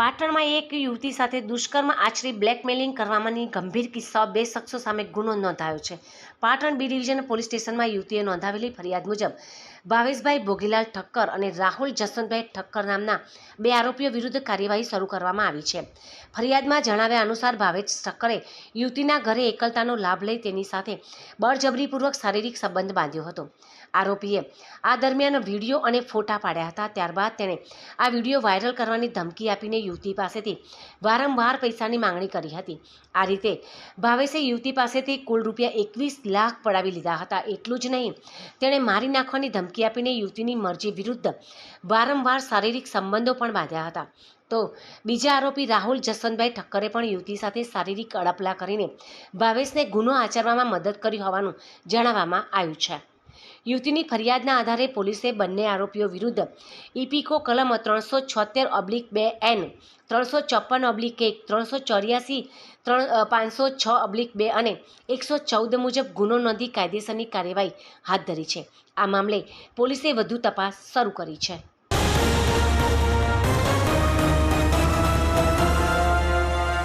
પાટણમાં એક યુવતી સાથે દુષ્કર્મ, આચરી બ્લેકમેલિંગ કરવામાંની ગંભીર કિસ્સા બે શખ્સો સામે ગુનો નોંધાયો છે. પાટણ બી ડિવિઝન પોલીસ સ્ટેશનમાં યુવતીએ નોંધાવેલી ફરિયાદ મુજબ, ભાવેશભાઈ ભોગીલાલ ઠક્કર અને રાહુલ જસવંતભાઈ ઠક્કર નામના બે આરોપીઓ વિરુદ્ધ કાર્યવાહી શરૂ કરવામાં આવી છે. ફરિયાદમાં જણાવ્યા અનુસાર, ભાવેશ ઠક્કરે યુવતીના ઘરે એકલતાનો લાભ લઈ તેની સાથે બળજબરીપૂર્વક શારીરિક સંબંધ બાંધ્યો હતો. આરોપીએ આ દરમિયાન વીડિયો અને ફોટા પાડ્યા હતા. ત્યારબાદ તેણે આ વીડિયો વાયરલ કરવાની ધમકી આપીને યુવતી પાસેથી વારંવાર પૈસાની માંગણી કરી હતી. આ રીતે ભાવેશે યુવતી પાસેથી કુલ રૂપિયા એકવીસ લાખ પડાવી લીધા હતા. એટલું જ નહીં, તેણે મારી નાખવાની ધમકી આપીને યુવતીની મરજી વિરુદ્ધ વારંવાર શારીરિક સંબંધો પણ બાંધ્યા હતા. તો બીજા આરોપી રાહુલ જસવંતભાઈ ઠક્કરે પણ યુવતી સાથે શારીરિક અડપલા કરીને ભાવેશને ગુનો આચરવામાં મદદ કરી હોવાનું જણાવવામાં આવ્યું છે. યુવતીની ફરિયાદના આધારે પોલીસે બંને આરોપીઓ વિરુદ્ધ ઇપીકો કલમ ત્રણસો છોતેર ઓબ્લિક બે એન, ત્રણસો ચોપન ઓબ્લિક એક, ત્રણસો ચોર્યાસી, ત્રણ પાંચસો છ ઓબ્લિક બે અને એકસો ચૌદ મુજબ ગુનો નોંધી કાયદેસરની કાર્યવાહી હાથ ધરી છે. આ મામલે પોલીસે વધુ તપાસ શરૂ કરી છે.